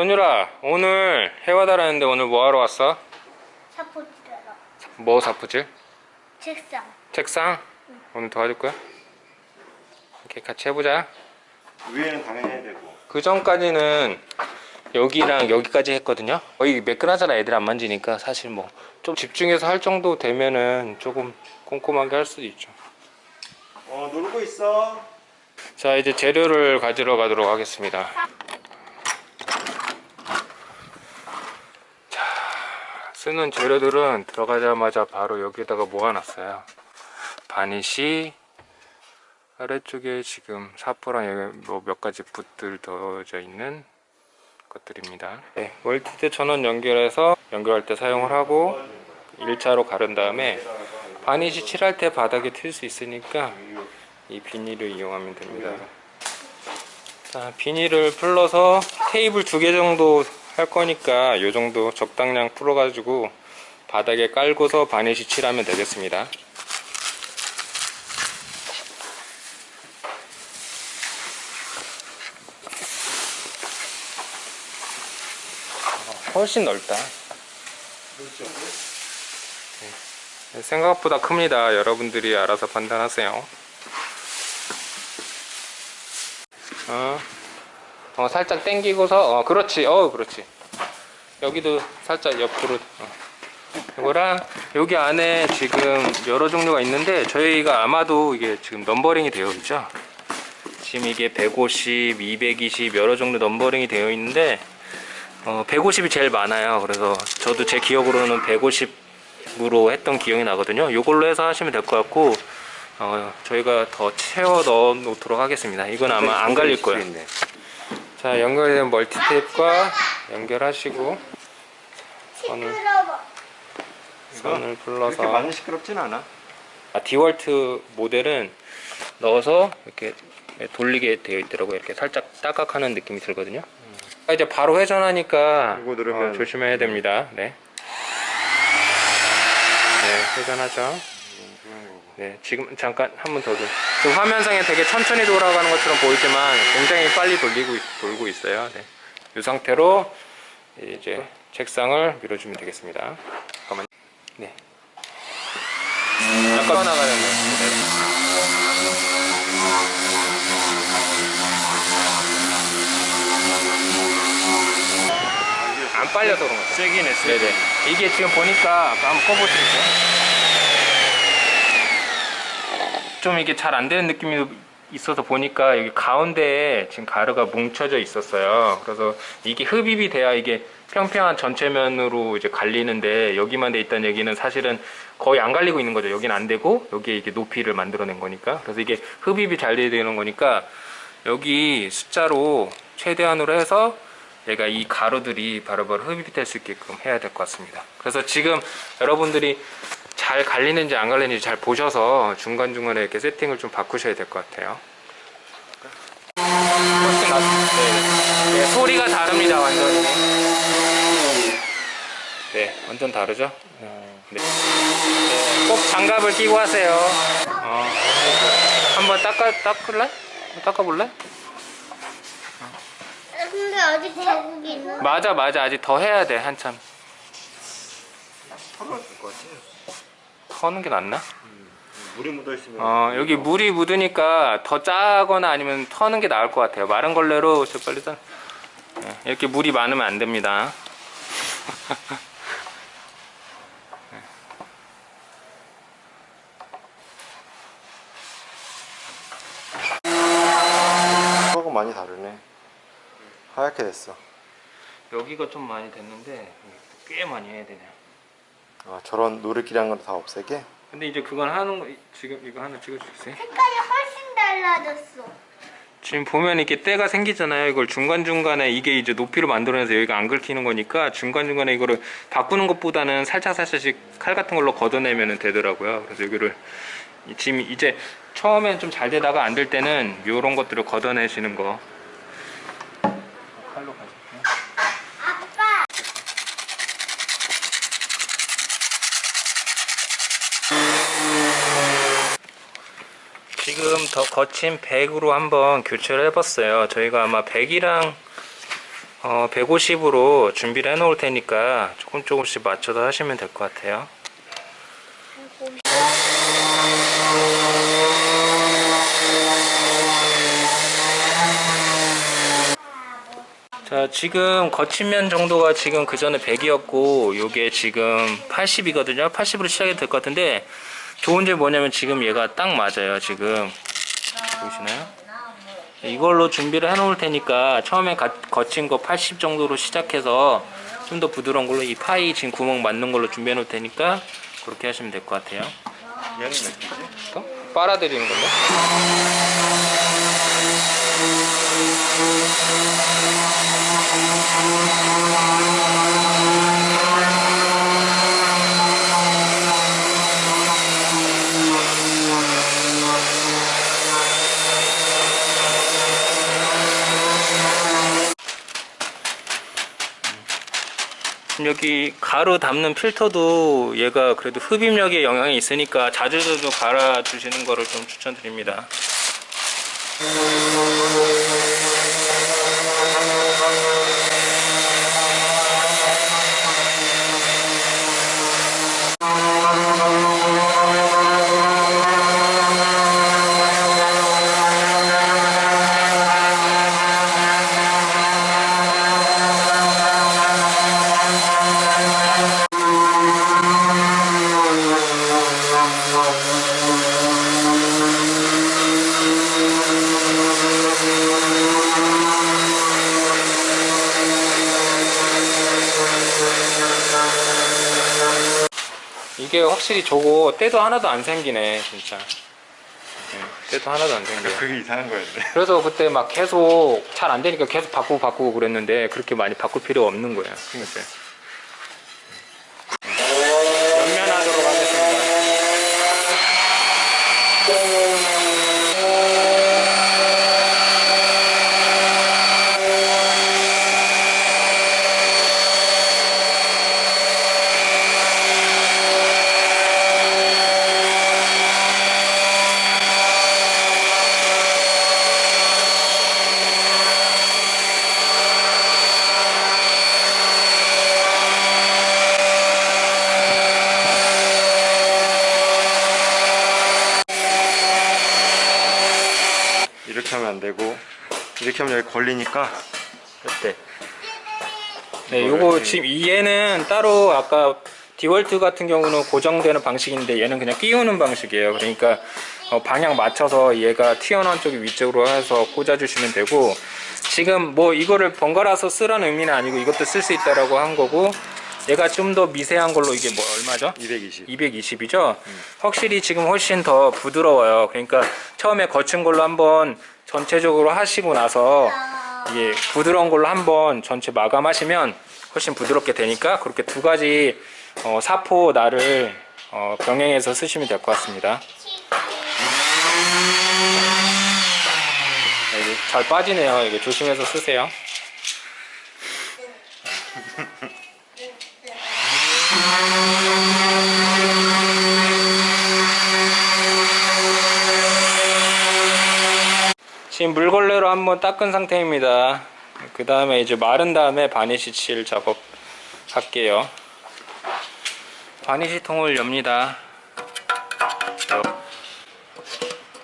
선율아 오늘 해와달하는데 오늘 뭐 하러 왔어? 사포트러 뭐 사푸질? 책상. 책상? 오늘 도와줄 거야? 이렇게 같이 해보자. 위에는 당연히 해야 되고. 그 전까지는 여기랑 여기까지 했거든요. 거의 매끈하잖아. 애들 안 만지니까. 사실 뭐 좀 집중해서 할 정도 되면은 조금 꼼꼼하게 할 수도 있죠. 어 놀고 있어. 자 이제 재료를 가지러 가도록 하겠습니다 자 쓰는 재료들은 들어가자마자 바로 여기다가 모아놨어요 바니시 아래쪽에 지금 사포랑 뭐몇 가지 붓들 넣어져 있는 것들입니다 네, 멀티대 전원 연결해서 연결할 때 사용을 하고 1차로 가른 다음에 바니시 칠할 때 바닥에 튈 수 있으니까 이 비닐을 이용하면 됩니다. 자, 비닐을 풀러서 테이블 두 개 정도 할 거니까 이 정도 적당량 풀어가지고 바닥에 깔고서 바니시 칠하면 되겠습니다. 어, 훨씬 넓다. 네, 생각보다 큽니다. 여러분들이 알아서 판단하세요. 어, 어 살짝 당기고서 어 그렇지 어 그렇지 여기도 살짝 옆으로 어. 이거랑 여기 안에 지금 여러 종류가 있는데 저희가 아마도 이게 지금 넘버링이 되어 있죠 지금 이게 150, 220 여러 종류 넘버링이 되어 있는데 어, 150이 제일 많아요 그래서 저도 제 기억으로는 150으로 했던 기억이 나거든요 이걸로 해서 하시면 될 것 같고 어, 저희가 더 채워 넣어 놓도록 하겠습니다. 이건 아마 안 갈릴 거예요. 자, 연결된 멀티 테이프가 연결하시고 선을, 선을 불러서 많이 시끄럽진 않아 아, 디월트 모델은 넣어서 이렇게 돌리게 되어 있더라고요. 이렇게 살짝 따각하는 느낌이 들거든요. 아, 이제 바로 회전하니까 이거 누르면 어, 조심해야 됩니다. 네. 네, 회전하죠. 네, 지금 잠깐 한 번 더 돌. 지금 화면상에 되게 천천히 돌아가는 것처럼 보이지만 굉장히 빨리 돌리고 있- 돌고 있어요. 네. 이 상태로 이제 책상을 밀어주면 되겠습니다. 잠깐만. 네. 약간 나가는 거. 안 빨려서 그런 거죠. 세긴 해 네네. 이게 지금 보니까 한번 꺼보실게요. 좀 이게 잘 안 되는 느낌이 있어서 보니까 여기 가운데에 지금 가루가 뭉쳐져 있었어요. 그래서 이게 흡입이 돼야 이게 평평한 전체면으로 이제 갈리는데 여기만 돼 있다는 얘기는 사실은 거의 안 갈리고 있는 거죠. 여기는 안 되고 여기에 이게 높이를 만들어낸 거니까. 그래서 이게 흡입이 잘 돼야 되는 거니까 여기 숫자로 최대한으로 해서 얘가 이 가루들이 바로바로 흡입이 될수 있게끔 해야 될 것 같습니다. 그래서 지금 여러분들이 잘 갈리는지 안 갈리는지 잘 보셔서 중간중간에 이렇게 세팅을 좀 바꾸셔야 될 것 같아요. 훨씬 낫- 네. 네, 소리가 다릅니다, 완전히. 네, 완전 다르죠? 네. 네, 꼭 장갑을 끼고 하세요. 어, 한번 닦아, 닦을래? 닦아볼래? 근데 아직 자국이 있는 맞아, 맞아. 아직 더 해야 돼, 한참. 털어줄 것 같아 터는 게 낫나? 물이 묻어 있으면 어, 여기 물이 묻으니까 더 짜거나 아니면 터는 게 나을 것 같아요. 마른 걸레로 저 빨리 짠. 네, 이렇게 물이 많으면 안 됩니다. 하고 많이 다르네 하얗게 됐어 여기가 좀 많이 됐는데 꽤 많이 해야 되네요. 아 저런 노릇기란 걸다 없애게 근데 이제 그건 하는 거 지금 이거 하나 찍어주세요. 색깔이 훨씬 달라졌어 지금 보면 이렇게 때가 생기잖아요. 이걸 중간중간에 이게 이제 높이로 만들어내서 여기가 안 긁히는 거니까 중간중간에 이거를 바꾸는 것보다는 살짝살짝씩 칼 같은 걸로 걷어내면 되더라고요. 그래서 여기를 이- 지금 이제 처음엔 좀 잘 되다가 안 될 때는 이런 것들을 걷어내시는 거. 칼로 가실게요. 아빠 지금 더 거친 100으로 한번 교체를 해봤어요. 저희가 아마 100이랑 어, 150으로 준비를 해 놓을 테니까 조금 조금씩 맞춰서 하시면 될 것 같아요. 자, 지금 거친면 정도가 지금 그 전에 100이었고, 요게 지금 80이거든요. 80으로 시작이 될 것 같은데, 좋은 점이 뭐냐면 지금 얘가 딱 맞아요, 지금. 보이시나요? 이걸로 준비를 해 놓을 테니까, 처음에 가- 거친 거 80 정도로 시작해서, 좀 더 부드러운 걸로 이 파이 지금 구멍 맞는 걸로 준비해 놓을 테니까, 그렇게 하시면 될 것 같아요. 얘는 몇 개지? 또? 빨아들이는 걸로. 여기 가루 담는 필터도 얘가 그래도 흡입력에 영향이 있으니까 자주자주 갈아 주시는 거를 좀 추천드립니다. 이게 확실히 저거 때도 하나도 안 생기네 진짜. 네, 때도 하나도 안 생겨. 그게 이상한 거였네. 그래서 그때 막 계속 잘 안 되니까 계속 바꾸고 바꾸고 그랬는데 그렇게 많이 바꿀 필요 없는 거예요. 그러니까. 연면하도록 하겠습니다. 이렇게 하면 안 되고 이렇게 하면 여기 걸리니까 그때. 네, 요거 지금 이 얘는 따로 아까 디월트 같은 경우는 고정되는 방식인데 얘는 그냥 끼우는 방식이에요. 그러니까 어, 방향 맞춰서 얘가 튀어나온 쪽이 위쪽으로 해서 꽂아주시면 되고 지금 뭐 이거를 번갈아서 쓰라는 의미는 아니고 이것도 쓸 수 있다라고 한 거고 얘가 좀 더 미세한 걸로 이게 뭐 얼마죠? 220. 220이죠. 확실히 지금 훨씬 더 부드러워요. 그러니까 처음에 거친 걸로 한번 전체적으로 하시고 나서 이게 부드러운 걸로 한번 전체 마감하시면 훨씬 부드럽게 되니까 그렇게 두 가지 어, 사포 날을 어, 병행해서 쓰시면 될 것 같습니다. 네, 이게 잘 빠지네요. 이게 조심해서 쓰세요. 지금 물걸레로 한번 닦은 상태입니다. 그 다음에 이제 마른 다음에 바니시 칠 작업 할게요. 바니시 통을 엽니다. 어,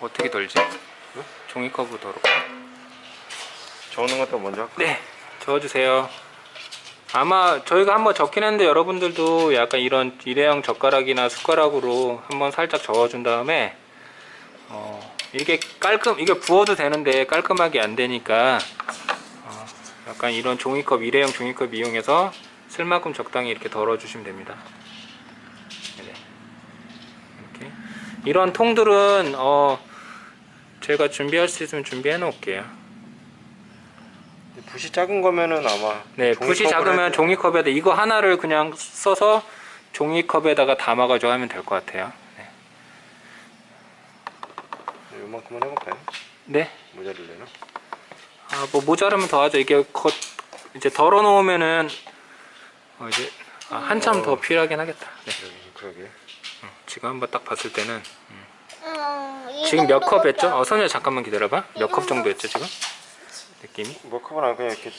어떻게 돌지? 종이컵으로 돌을까? 저는 것도 먼저 할까? 네, 저어주세요. 아마 저희가 한번 적긴 했는데 여러분들도 약간 이런 일회용 젓가락이나 숟가락으로 한번 살짝 저어준 다음에 어, 이게 깔끔 이게 부어도 되는데 깔끔하게 안 되니까 어, 약간 이런 종이컵 일회용 종이컵 이용해서 쓸 만큼 적당히 이렇게 덜어주시면 됩니다. 네. 이렇게 이런 통들은 어, 제가 준비할 수 있으면 준비해 놓을게요. 붓이 작은 거면은 아마 네, 붓이 작으면 해도 종이컵에다 이거 하나를 그냥 써서 종이컵에다가 담아가지고 하면 될 것 같아요. 네. 요만큼만 해볼까요? 네. 모자를래나? 아, 뭐 모자르면 더 하죠. 이게 겉 이제 덜어 놓으면은 어, 이제 아, 한참 더 필요하긴 하겠다. 네. 그러게. 지금 한번 딱 봤을 때는 음, 이 지금 몇 컵 했죠? 어, 선우야 잠깐만 기다려봐. 몇 컵 정도 했죠 지금? 느낌이? 뭐 컵은 안 그냥 이렇게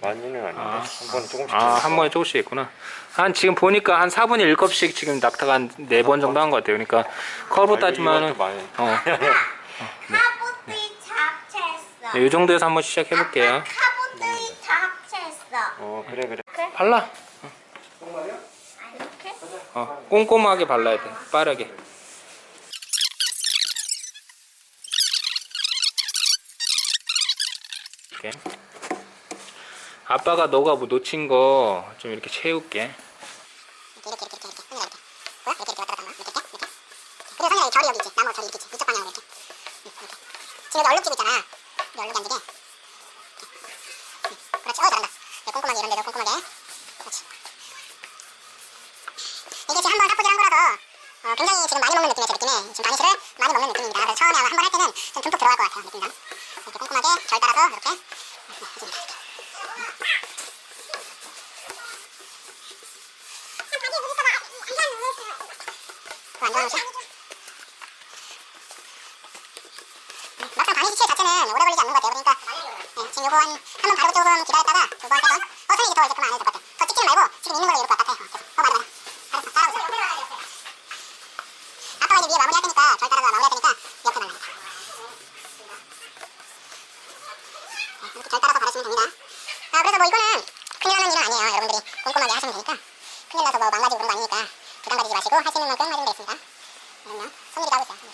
많이는 아닌데 아. 한 번에 조금씩. 아, 한 번에 조금씩 했구나. 한 지금 보니까 한 4분의 1컵씩 지금 낙타가 한 4번 정도 한 것 같아요. 그러니까 컵으로 따지면은 많이. 어, 카보들이 잡채했어. 네, 이 정도에서 한번 시작해 볼게요. 카보들이 잡채했어. 어 그래 그래. 발라. 이렇게? 어, 꼼꼼하게 발라야 돼. 빠르게. 이렇게. 아빠가 너가 뭐 놓친 거 좀 이렇게 채울게. 네, 많이 먹는 느낌이야 제 느낌에. 지금 바니쉬를 많이 먹는 느낌입니다. 그래서 처음에 한 번 할 때는 좀 듬뿍 들어갈 것 같아요 느낌상. 이렇게 꼼꼼하게 결 따라서 이렇게 옷이야? 막상 바니쉬 칠 자체는 오래 걸리지 않는 것 같아요. 그러니까 네, 지금 요거 한 한번 바르고 조금 기다렸다가 두 번, 세 번. 어, 손이 이제 더 이제 그만 안 해도 될 것 같아. 더 찍지는 말고 지금 있는 걸로 바깥에. 어, 계속. 어. 잘하고 있어. 아빠가 이제 위에 마무리할 테니까 절 따라서 마무리할 테니까 옆에 날라. 네, 이렇게 절 따라서 바르시면 됩니다. 아, 그래서 뭐 이거는 큰일 나는 일은 아니에요. 여러분들이 꼼꼼하게 하시면 되니까. 큰일 나서 뭐 망가지고 그런 거 아니니까 부담 가지지 마시고 할 수 있는 만큼 해주면 되겠습니다. 그럼요. 손일이 하고 있어요. 손일.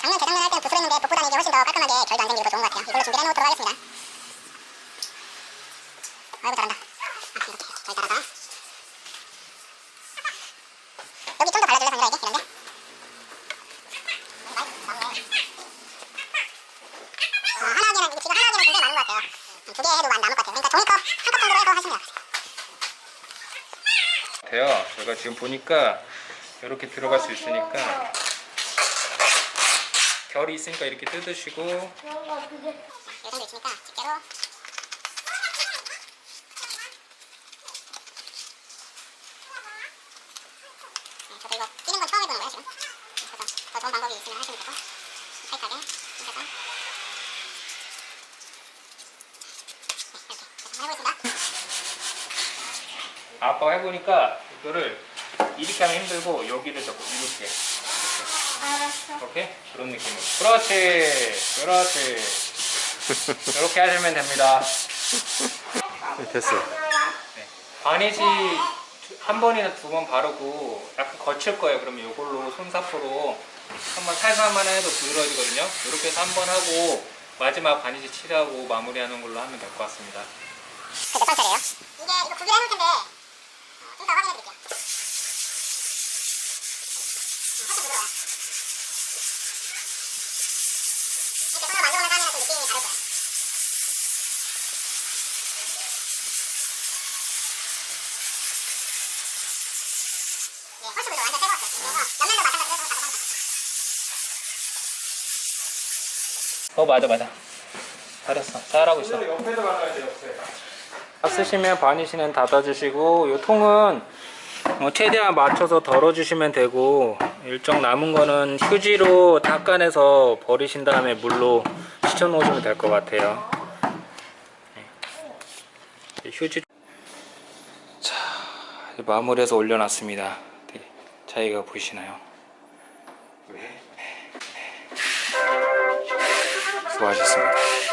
작년 재작년 할 때는 부풀했는데 붓보다는 이게 훨씬 더 깔끔하게 결도 안 생기고 더 좋은 것 같아요. 이걸로 준비를 해놓도록 하겠습니다. 아이고 잘한다. 아, 이렇게 잘 따라서. 여기 좀 더 발라줄래 상이라 이게 이런데? 어, 하나 개는 지금 하나 개는 굉장히 많은 것 같아요. 두 개 해도 많 남을 것 같아요. 그러니까 종이컵 한 컵 정도로 해서 하시면 돼요. 돼요. 제가 지금 보니까 이렇게 들어갈 수 있으니까 결이 있으니까 이렇게 뜯으시고. 해보겠습니다 아빠가 해보니까 이거를 이렇게 하면 힘들고 여기를 잡고 이렇게 알았어. 오케이? 그런 느낌으로. 그렇지. 그렇지. 이렇게 하시면 됩니다. 네, 됐어. 네. 바니시 한 번이나 두 번 바르고 약간 거칠 거예요. 그러면 이걸로 손사포로 한번 살살만 해도 부드러워지거든요. 이렇게 해서 한 번 하고 마지막 바니시 칠하고 마무리하는 걸로 하면 될 것 같습니다. 그몇 번째예요? 이게 이거 구비를 해놓을 텐데 어, 좀더 확인해 드릴게요. 어, 살짝 부드러워요 이렇게 손으로 만져보면서 하면 좀 느낌이 다를 거예요 네, 훨씬 부드러워 완전 새거 같아요 그래서 옆면도 마찬가지로 좀 작업합니다 어 맞아 맞아 잘했어 잘하고 있어 옆에도 발라야 돼 옆에 다 쓰시면 바니시는 닫아주시고 이 통은 어, 최대한 맞춰서 덜어주시면 되고 일정 남은 거는 휴지로 닦아내서 버리신 다음에 물로 씻어 놓으시면 될 것 같아요 네. 휴지 자 마무리해서 올려놨습니다 네. 자기가 보이시나요? 수 고하셨습니다